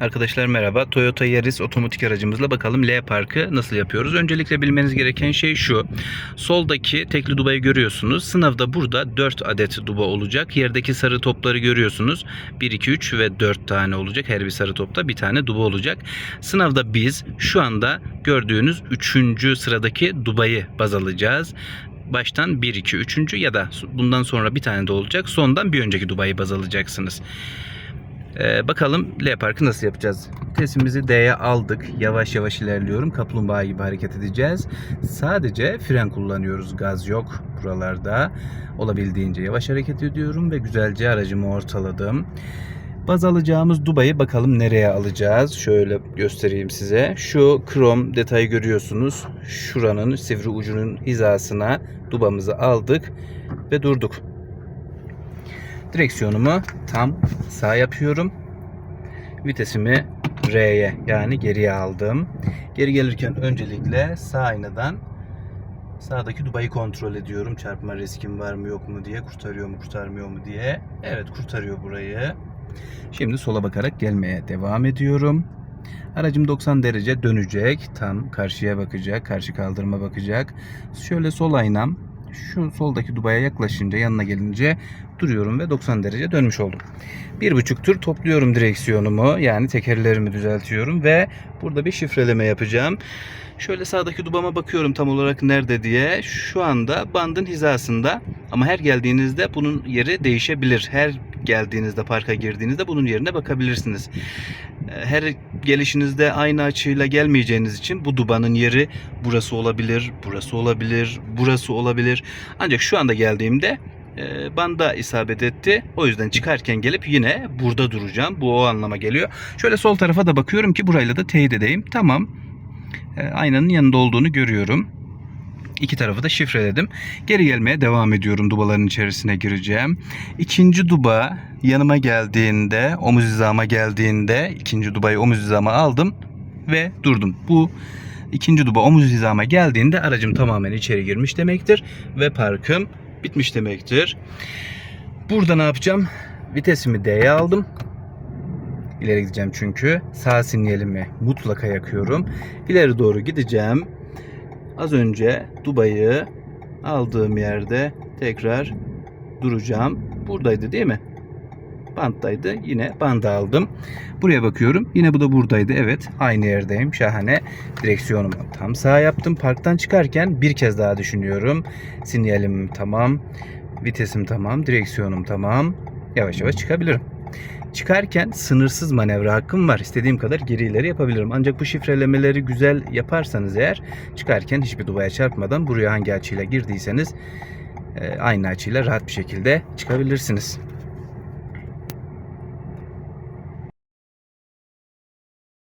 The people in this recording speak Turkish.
Arkadaşlar merhaba. Toyota Yaris otomatik aracımızla bakalım L parkı nasıl yapıyoruz? Öncelikle bilmeniz gereken şey şu. Soldaki tekli dubayı görüyorsunuz. Sınavda burada 4 adet duba olacak. Yerdeki sarı topları görüyorsunuz. 1, 2, 3 ve 4 tane olacak. Her bir sarı topta bir tane duba olacak. Sınavda biz şu anda gördüğünüz 3. sıradaki dubayı baz alacağız baştan 1 2 3. ya da bundan sonra bir tane de olacak. Sondan bir önceki Dubai'yi baz alacaksınız. Ee, bakalım L parkı nasıl yapacağız? Vitesimizi D'ye aldık. Yavaş yavaş ilerliyorum. Kaplumbağa gibi hareket edeceğiz. Sadece fren kullanıyoruz. Gaz yok buralarda. Olabildiğince yavaş hareket ediyorum ve güzelce aracımı ortaladım. Baz alacağımız Dubai'yi bakalım nereye alacağız. Şöyle göstereyim size. Şu krom detayı görüyorsunuz. Şuranın sivri ucunun hizasına dubamızı aldık ve durduk. Direksiyonumu tam sağ yapıyorum. Vitesimi R'ye yani geriye aldım. Geri gelirken öncelikle sağ aynadan sağdaki dubayı kontrol ediyorum. Çarpma riskim var mı yok mu diye. Kurtarıyor mu kurtarmıyor mu diye. Evet kurtarıyor burayı. Şimdi sola bakarak gelmeye devam ediyorum. Aracım 90 derece dönecek. Tam karşıya bakacak. Karşı kaldırıma bakacak. Şöyle sol aynam şu soldaki dubaya yaklaşınca yanına gelince duruyorum ve 90 derece dönmüş oldum. Bir buçuk tur topluyorum direksiyonumu yani tekerlerimi düzeltiyorum ve burada bir şifreleme yapacağım. Şöyle sağdaki dubama bakıyorum tam olarak nerede diye. Şu anda bandın hizasında ama her geldiğinizde bunun yeri değişebilir. Her geldiğinizde parka girdiğinizde bunun yerine bakabilirsiniz. Her gelişinizde aynı açıyla gelmeyeceğiniz için bu dubanın yeri burası olabilir, burası olabilir, burası olabilir. Ancak şu anda geldiğimde e, banda isabet etti. O yüzden çıkarken gelip yine burada duracağım. Bu o anlama geliyor. Şöyle sol tarafa da bakıyorum ki burayla da teyit edeyim. Tamam. E, aynanın yanında olduğunu görüyorum. İki tarafı da şifreledim. Geri gelmeye devam ediyorum. Dubaların içerisine gireceğim. İkinci duba yanıma geldiğinde, omuz hizama geldiğinde ikinci dubayı omuz hizama aldım ve durdum. Bu ikinci duba omuz hizama geldiğinde aracım tamamen içeri girmiş demektir ve parkım bitmiş demektir. Burada ne yapacağım? Vitesimi D'ye aldım. İleri gideceğim çünkü. Sağ sinyalimi mutlaka yakıyorum. İleri doğru gideceğim. Az önce Dubai'yi aldığım yerde tekrar duracağım. Buradaydı değil mi? Banttaydı. Yine bandı aldım. Buraya bakıyorum. Yine bu da buradaydı. Evet. Aynı yerdeyim. Şahane. Direksiyonumu tam sağ yaptım. Parktan çıkarken bir kez daha düşünüyorum. Sinyalim tamam. Vitesim tamam. Direksiyonum tamam. Yavaş yavaş çıkabilirim. Çıkarken sınırsız manevra hakkım var. İstediğim kadar geri ileri yapabilirim. Ancak bu şifrelemeleri güzel yaparsanız eğer çıkarken hiçbir duvaya çarpmadan buraya hangi açıyla girdiyseniz e, aynı açıyla rahat bir şekilde çıkabilirsiniz.